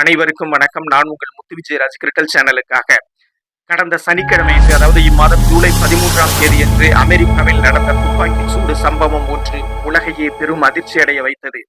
அனைவருக்கும் வணக்கம். நான் உங்கள் முத்து விஜயராஜ் கிரிக்கல் சேனலுக்காக. கடந்த சனிக்கிழமை அன்று, அதாவது இம்மாதம் ஜூலை பதிமூன்றாம் தேதி என்று அமெரிக்காவில் நடந்த துப்பாக்கி சூடு சம்பவம் ஒன்று உலகையே பெரும் அதிர்ச்சி அடைய வைத்தது.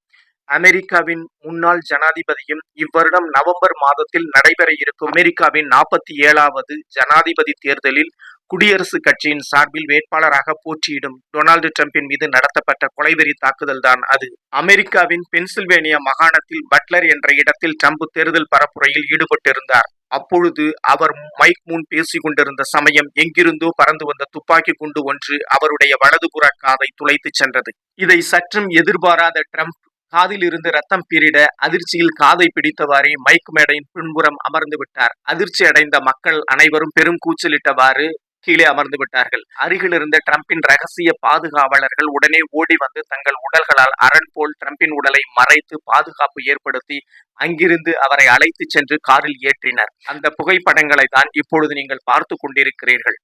அமெரிக்காவின் முன்னாள் ஜனாதிபதியும் இவ்வருடம் நவம்பர் மாதத்தில் நடைபெற இருக்கும் அமெரிக்காவின் நாற்பத்தி ஏழாவது ஜனாதிபதி தேர்தலில் குடியரசுக் கட்சியின் சார்பில் வேட்பாளராக போட்டியிடும் டொனால்டு டிரம்பின் மீது நடத்தப்பட்ட கொலைவெறி தாக்குதல் தான் அது. அமெரிக்காவின் பென்சில்வேனியா மாகாணத்தில் பட்லர் என்ற இடத்தில் ட்ரம்ப் தேர்தல் பரப்புரையில் ஈடுபட்டிருந்தார். அப்பொழுது அவர் மைக் முன் பேசிக் கொண்டிருந்த சமயம் எங்கிருந்தோ பறந்து வந்த துப்பாக்கி குண்டு ஒன்று அவருடைய வலதுபுற காதை துளைத்துச் சென்றது. இதை சற்றும் எதிர்பாராத ட்ரம்ப் காதில் இருந்து ரத்தம் பீரிட அதிர்ச்சியில் காதை பிடித்தவாறே மைக் மேடையின் பின்புறம் அமர்ந்து விட்டார். அதிர்ச்சி அடைந்த மக்கள் அனைவரும் பெரும் கூச்சலிட்டவாறு கீழே அமர்ந்து விட்டார்கள். அருகில் இருந்த ட்ரம்பின் ரகசிய பாதுகாவலர்கள் உடனே ஓடி வந்து தங்கள் உடல்களால் அரண் போல் ட்ரம்பின் உடலை மறைத்து பாதுகாப்பு ஏற்படுத்தி அங்கிருந்து அவரை அழைத்து சென்று காரில் ஏற்றினர். அந்த புகைப்படங்களை தான் இப்பொழுது நீங்கள் பார்த்து கொண்டிருக்கிறீர்கள்.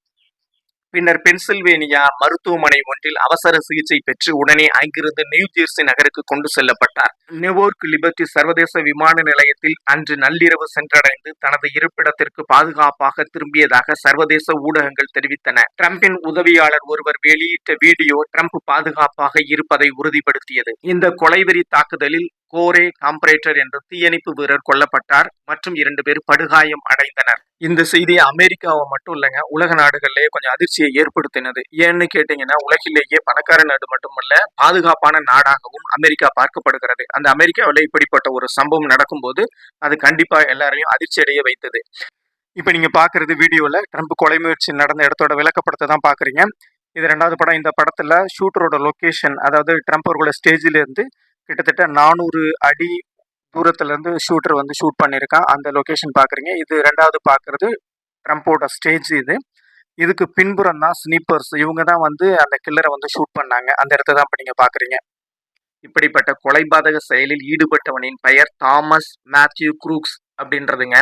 பின்னர் பென்சில்வேனியா மருத்துவமனை ஒன்றில் அவசர சிகிச்சை பெற்று உடனே அங்கிருந்து நியூ ஜெர்சி நகருக்கு கொண்டு செல்லப்பட்டார். நியூயோர்க் லிபர்டி சர்வதேச விமான நிலையத்தில் அன்று நள்ளிரவு சென்றடைந்து தனது இருப்பிடத்திற்கு பாதுகாப்பாக திரும்பியதாக சர்வதேச ஊடகங்கள் தெரிவித்தன. ட்ரம்பின் உதவியாளர் ஒருவர் வெளியிட்ட வீடியோ ட்ரம்ப் பாதுகாப்பாக இருப்பதை உறுதிப்படுத்தியது. இந்த கொலைவெறி தாக்குதலில் கோரே காம்பரேட்டர் என்ற தீயணைப்பு வீரர் கொல்லப்பட்டார் மற்றும் இரண்டு பேர் படுகாயம் அடைந்தனர். இந்த செய்தி அமெரிக்காவை மட்டும் இல்லைங்க உலக நாடுகளிலேயே கொஞ்சம் அதிர்ச்சியை ஏற்படுத்தினது. ஏன்னு கேட்டீங்கன்னா உலகிலேயே பணக்கார நாடு மட்டுமல்ல பாதுகாப்பான நாடாகவும் அமெரிக்கா பார்க்கப்படுகிறது. அந்த அமெரிக்காவில் இப்படிப்பட்ட ஒரு சம்பவம் நடக்கும்போது அது கண்டிப்பா எல்லாரையும் அதிர்ச்சி அடைய வைத்தது. இப்போ நீங்க பாக்குறது வீடியோல ட்ரம்ப் கொலை முயற்சி நடந்த இடத்தோட விளக்கப்படத்தை தான் பாக்குறீங்க. இது ரெண்டாவது படம். இந்த படத்துல ஷூட்டரோட லொக்கேஷன் அதாவது ட்ரம்ப் அவர்களோட ஸ்டேஜில இருந்து கிட்டத்தட்ட நானூறு அடி தூரத்துலேருந்து ஷூட்டர் வந்து ஷூட் பண்ணியிருக்கான். அந்த லொக்கேஷன் பார்க்குறீங்க. இது ரெண்டாவது பார்க்குறது ட்ரம்ப்போட ஸ்டேஜ் இது. இதுக்கு பின்புறம் தான் ஸ்னீப்பர்ஸ் இவங்க தான் வந்து அந்த கில்லரை வந்து ஷூட் பண்ணாங்க. அந்த இடத்த தான் இப்போ நீங்கள் பார்க்குறீங்க. இப்படிப்பட்ட கொலைபாதக செயலில் ஈடுபட்டவனின் பெயர் தாமஸ் மேத்யூ குரூக்ஸ் அப்படின்றதுங்க.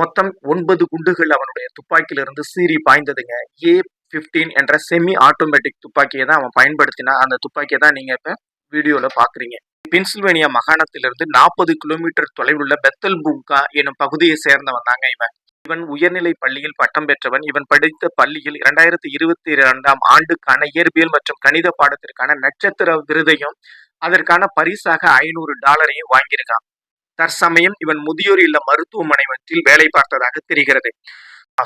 மொத்தம் ஒன்பது குண்டுகள் அவனுடைய துப்பாக்கியிலிருந்து சீறி பாய்ந்ததுங்க. ஏ ஃபிஃப்டீன் என்ற செமி ஆட்டோமேட்டிக் துப்பாக்கியை தான் அவன் பயன்படுத்தினா அந்த துப்பாக்கியை தான் நீங்கள் இப்போ வீடியோவில் பார்க்குறீங்க. பென்சில்வேனியா மாகாணத்திலிருந்து நாற்பது கிலோமீட்டர் தொலைவில் உள்ள பெத்தல் பூங்கா எனும் பகுதியை சேர்ந்தவன் தாங்க இவன். இவன் உயர்நிலை பள்ளியில் பட்டம் பெற்றவன். இவன் படித்த பள்ளியில் இரண்டாயிரத்தி இருபத்தி இரண்டாம் ஆண்டுக்கான இயற்பியல் மற்றும் கணித பாடத்திற்கான நட்சத்திர விருதையும் அதற்கான பரிசாக ஐநூறு டாலரையும் வாங்கியிருக்கான். தற்சமயம் இவன் முதியோர் இல்ல மருத்துவமனை ஒன்றில் வேலை பார்த்ததாக தெரிகிறது.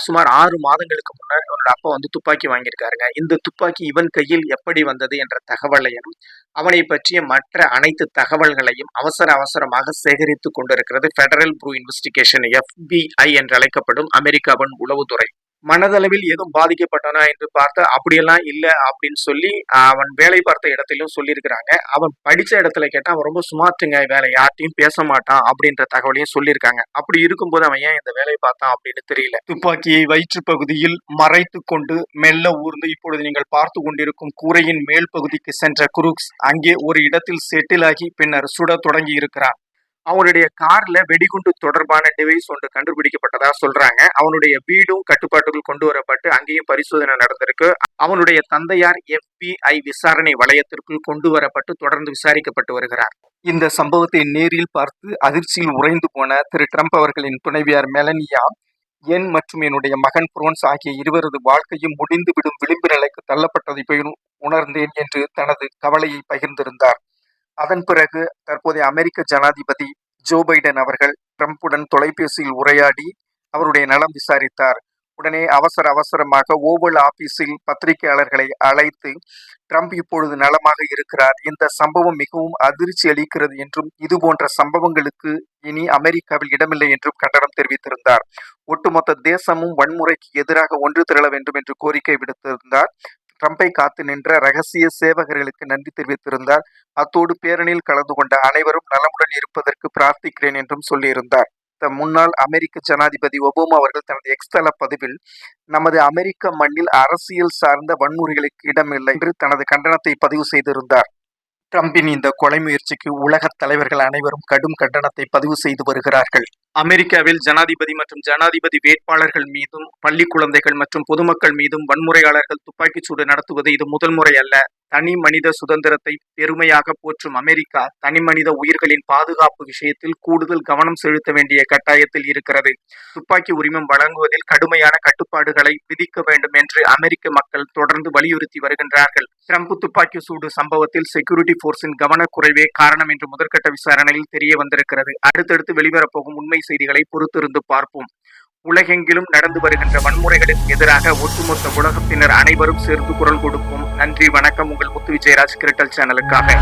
சுமார் ஆறு மாதங்களுக்கு முன்னர் இவனோட அப்பா வந்து துப்பாக்கி வாங்கியிருக்காருங்க. இந்த துப்பாக்கி இவன் கையில் எப்படி வந்தது என்ற தகவலையும் அவனை பற்றிய மற்ற அனைத்து தகவல்களையும் அவசர அவசரமாக சேகரித்து கொண்டிருக்கிறது ஃபெடரல் ப்ரூ இன்வெஸ்டிகேஷன் எஃபிஐ என்று அழைக்கப்படும் அமெரிக்காவின் உளவுத்துறை. மனதளவில் எதுவும் பாதிக்கப்பட்டனா என்று பார்த்த அப்படியெல்லாம் இல்லை அப்படின்னு சொல்லி அவன் வேலை பார்த்த இடத்திலும் சொல்லியிருக்கிறாங்க. அவன் படித்த இடத்துல கேட்டால் அவன் ரொம்ப சுமார்த்துங்க வேற யார்ட்டையும் பேச மாட்டான் அப்படின்ற தகவலையும் சொல்லியிருக்காங்க. அப்படி இருக்கும்போது அவன் ஏன் இந்த வேலையை பார்த்தான் அப்படின்னு தெரியல. துப்பாக்கியை வயிற்று பகுதியில் மறைத்து கொண்டு மெல்ல ஊர்ந்து இப்பொழுது நீங்கள் பார்த்து கொண்டிருக்கும் கூரையின் மேல் பகுதிக்கு சென்ற குரூக்ஸ் அங்கே ஒரு இடத்தில் செட்டில் ஆகி பின்னர் சுட தொடங்கி இருக்கிறான். அவனுடைய கார்ல வெடிகுண்டு தொடர்பான டிவைஸ் ஒன்று கண்டுபிடிக்கப்பட்டதா சொல்றாங்க. அவனுடைய வீடும் கட்டுப்பாட்டுக்குள் கொண்டு வரப்பட்டு அங்கேயும் பரிசோதனை நடந்திருக்கு. அவனுடைய தந்தையார் எஃபிஐ விசாரணை வளையத்திற்குள் கொண்டு வரப்பட்டு தொடர்ந்து விசாரிக்கப்பட்டு வருகிறார். இந்த சம்பவத்தை நேரில் பார்த்து அதிர்ச்சியில் உறைந்து போன திரு ட்ரம்ப் அவர்களின் துணைவியார் மெலனியா என் மற்றும் என்னுடைய மகன் புரோன்ஸ் ஆகிய இருவரது வாழ்க்கையும் முடிந்துவிடும் விளிம்பு நிலைக்கு தள்ளப்பட்டதை போய் உணர்ந்தேன் என்று தனது கவலையை பகிர்ந்திருந்தார். அதன் பிறகு தற்போதைய அமெரிக்க ஜனாதிபதி ஜோ பைடன் அவர்கள் ட்ரம்ப்புடன் தொலைபேசியில் உரையாடி அவருடைய நலம் விசாரித்தார். உடனே அவசர அவசரமாக ஓவல் ஆபீஸில் பத்திரிகையாளர்களை அழைத்து ட்ரம்ப் இப்பொழுது நலமாக இருக்கிறார். இந்த சம்பவம் மிகவும் அதிர்ச்சி அளிக்கிறது என்றும் இது போன்ற சம்பவங்களுக்கு இனி அமெரிக்காவில் இடமில்லை என்றும் கண்டனம் தெரிவித்திருந்தார். ஒட்டுமொத்த தேசமும் வன்முறைக்கு எதிராக ஒன்று திரள வேண்டும் என்று கோரிக்கை விடுத்திருந்தார். ட்ரம்பை காத்து நின்ற ரகசிய சேவகர்களுக்கு நன்றி தெரிவித்திருந்தார். அத்தோடு பேரணியில் கலந்து கொண்ட அனைவரும் நலமுடன் இருப்பதற்கு பிரார்த்திக்கிறேன் என்றும் சொல்லியிருந்தார். த முன்னாள் அமெரிக்க ஜனாதிபதி ஒபாமா அவர்கள் தனது எக்ஸ்தல பதிவில் நமது அமெரிக்க மண்ணில் அரசியல் சார்ந்த வன்முறைகளுக்கு இடமில்லை என்று தனது கண்டனத்தை பதிவு செய்திருந்தார். ட்ரம்பின் இந்த கொலை முயற்சிக்கு உலக தலைவர்கள் அனைவரும் கடும் கண்டனத்தை பதிவு செய்து வருகிறார்கள். அமெரிக்காவில் ஜனாதிபதி மற்றும் ஜனாதிபதி வேட்பாளர்கள் மீதும் பள்ளி குழந்தைகள் மற்றும் பொதுமக்கள் மீதும் வன்முறையாளர்கள் துப்பாக்கிச்சூடு நடத்துவது இது முதல் முறை அல்ல. தனி மனித சுதந்திரத்தை பெருமையாக போற்றும் அமெரிக்கா தனி மனித உயிர்களின் பாதுகாப்பு விஷயத்தில் கூடுதல் கவனம் செலுத்த வேண்டிய கட்டாயத்தில் இருக்கிறது. துப்பாக்கி உரிமம் வழங்குவதில் கடுமையான கட்டுப்பாடுகளை விதிக்க வேண்டும் என்று அமெரிக்க மக்கள் தொடர்ந்து வலியுறுத்தி வருகின்றார்கள். டிரம்ப் துப்பாக்கி சூடு சம்பவத்தில் செக்யூரிட்டி போர்ஸின் கவனக்குறைவே காரணம் என்று முதற்கட்ட விசாரணையில் தெரிய வந்திருக்கிறது. அடுத்தடுத்து வெளிவரப்போகும் உண்மை செய்திகளை பொறுத்திருந்து பார்ப்போம். உலகெங்கிலும் நடந்து வருகின்ற வன்முறைகளுக்கு எதிராக ஒட்டுமொத்த உலகத்தினர் அனைவரும் சேர்ந்து குரல் கொடுக்கும் நன்றி வணக்கம். உங்கள் முத்து விஜயராஜ் கிரிட்டல் சேனலுக்காக.